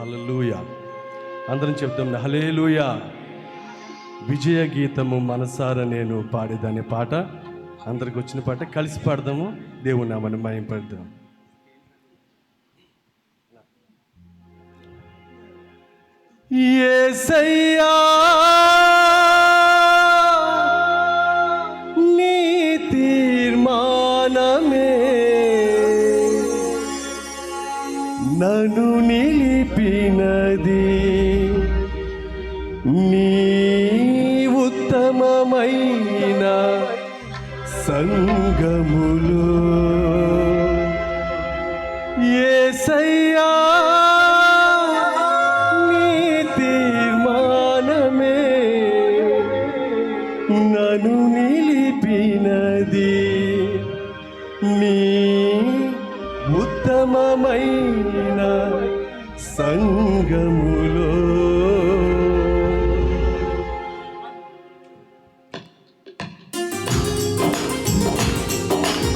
హలలుయ అందరం చెప్తాం హలేలుయ విజయ గీతము మనసార నేను పాడేదాని పాట. అందరికి వచ్చిన పాట కలిసి పాడదాము. దేవుని నామని మయం పడదాం ఏసయ్యా నీ తీర్మానమే నను నిలిపినది.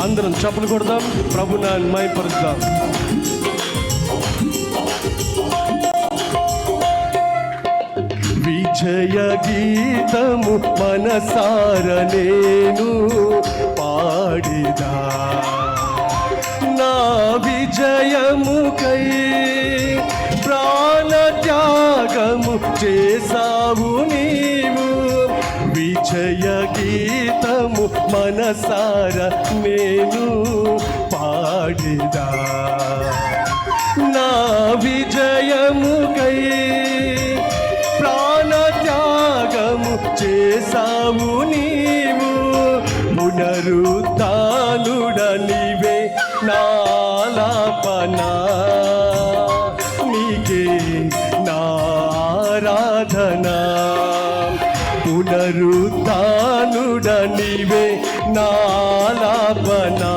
అందరం చప్పులు కొడదాం. ప్రభు ప్రభునా మైపరుద్దాం విజయ గీతము మనసార నేను పాడిదా. నా విజయముకై ప్రాణ త్యాగము చేసావు మనసార నేను పాడిదా. నా విజయముకై ప్రాణ త్యాగము చేసావు నీవు. పునరుద్ధానుడ నాలాపనా నీకే నారాధనా పునరుద్ధానుడ నాలాపనా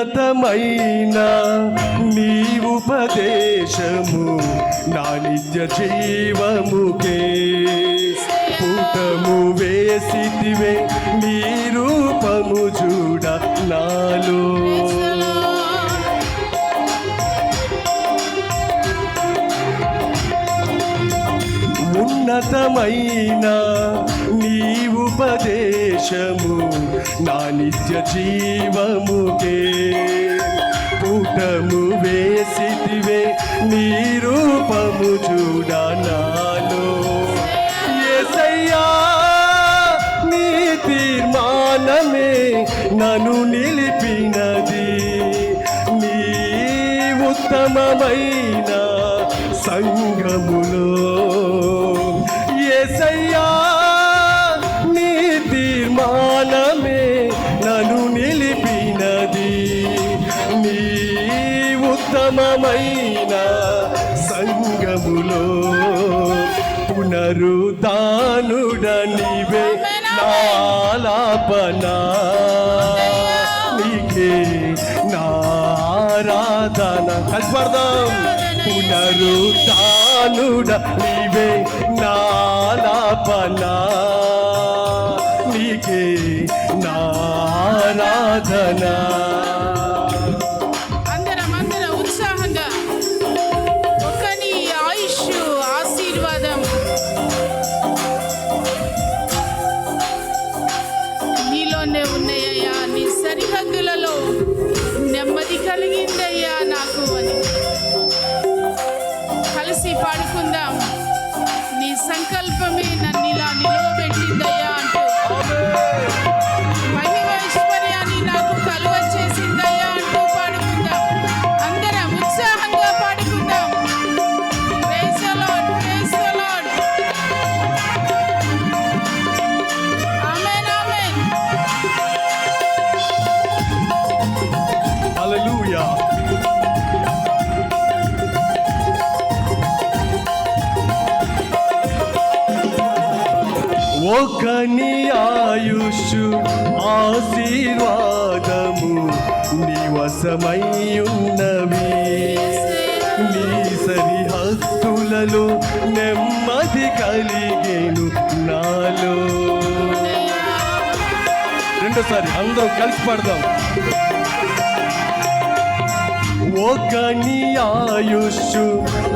ఉన్నతమైన నీ ఉపదేశము నా నిత్య జీవముకే. పుటము వేసివే నీ రూపము చూడ నాలో. ఉన్నతమైన నీ ఉపదేశము నా నిత్య జీవముకే. కూటము వేసివే నీ రూపము చూడ నాలో. యేసయ్యా నీ తీర్మానమే నన్ను నిలిపినది. నీ ఉత్తమమైన సంగములో ఉత్తమమైన సంగములో పునరుదానుడ నీవే నాలాపనా. నీకే నారాధన కలిసి పాడదాం పునరుదానుడ నీవే నాలాపనా నీకే నారాధనా ఆయుషు ఆశీర్వాదము నివసమయ్యున్నవి. నీ సరిహద్దులలో నెమ్మది కలిగేను నాలో. రెండోసారి అందరూ కలిసి పడదాం. ఒకని ఆయుషు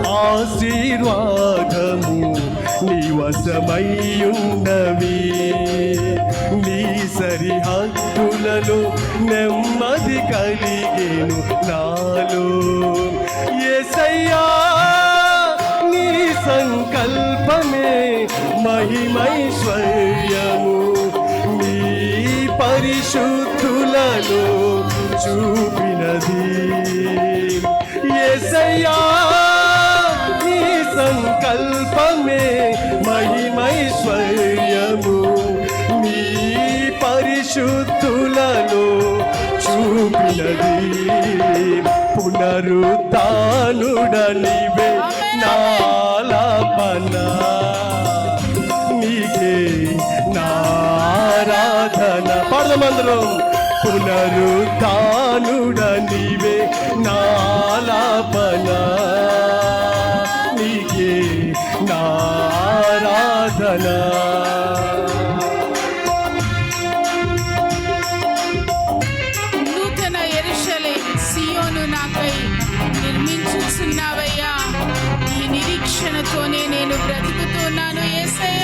ఆశీర్వాదము నివసమయ్యున్నవి. నీ సరిహద్దులలో నెమ్మది కలిగేను నాలో. ఎసయ్యా నీ సంకల్పమే మహిమైశ్వర్యము. నీ పరిశుద్ధులలో చూపినది. ఎసయ్యా చూపినది పునరుద్ధానుడనివే నాలపనా. నీకే నారాధన. పాడమందరం పునరుద్ధానుడ నీవే నాలాపన. నీకే నారాధన. నిరీక్షణతోనే నేను బ్రతుకుతున్నాను ఏసయ్య.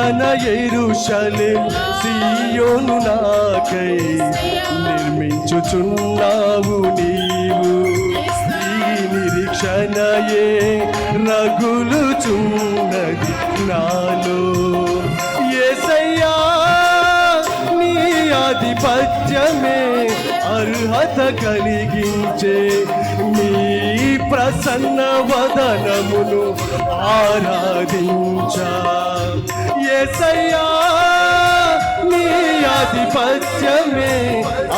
నూతన ఎరుషలే సీయోను నాకై నిర్మించుచున్నావు నీవు. ఈ నిరీక్షణయే రగులుచున్నది నాలో. ఏసయ్యా నీ ఆధిపత్యమే అర్హత కలిగించే నీ ప్రసన్న వదనమును ఆరాధించా ఏసయ్యా నీ ఆధిపత్యమే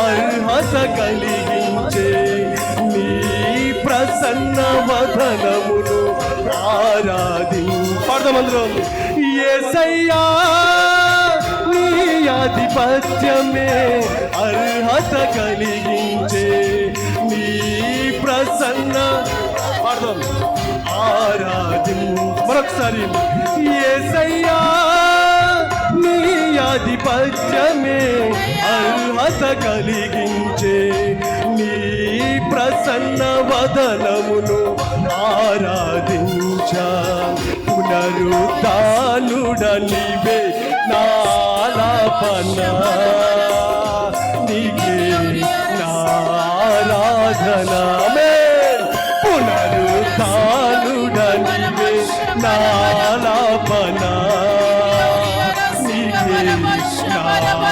అర్హత కలిగించే. నీ ప్రసన్న వదనమును ఆరాధి పాడదామందరం ఎసయ్యా నీ ఆధిపత్యమే అర్హత కలిగించే. నీ ప్రసన్న పాడదాం ఆరాధి మరొకసారి ఏసయ్యా నీ ఆధిపత్యమే అర్హత కలిగించే నీ ప్రసన్న వదనమును ఆరాధించ. పునరుద్ధానుడనివే నీవే నీకే నారాధన నాలాపన నీకే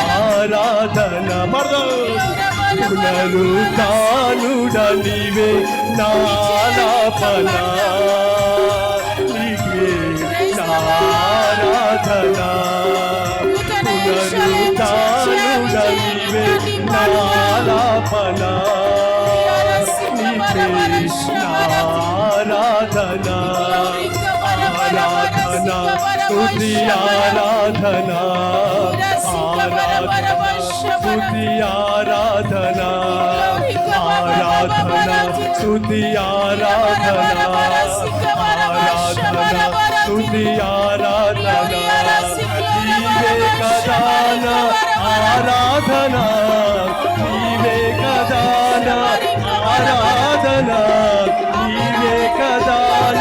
నారాధన మరదం పునరుద్ధానుడ నీవే నాలాపన నీకే నారాధన పునరుద్ధానుడ నీవే నాలాపన నీకే నారాధన స్తుతి ఆరాధన ఆరాధన స్తుతి ఆరాధన ఆరాధన స్తుతి ఆరాధన ఆరాధన స్తుతి ఆరాధన నీవే కదాన ఆరాధన నీవే కదాన ఆరాధన నీవే కదాన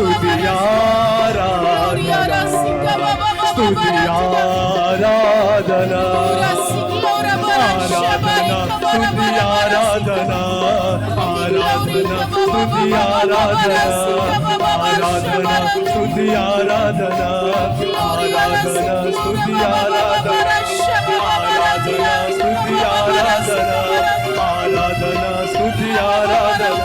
స్తుతి ఆరాధన స్తుతి ఆరాధన ఆరాధన స్తుతి ఆరాధన ఆరాధన స్తుతి ఆరాధన ఆరాధన స్తుతి ఆరాధన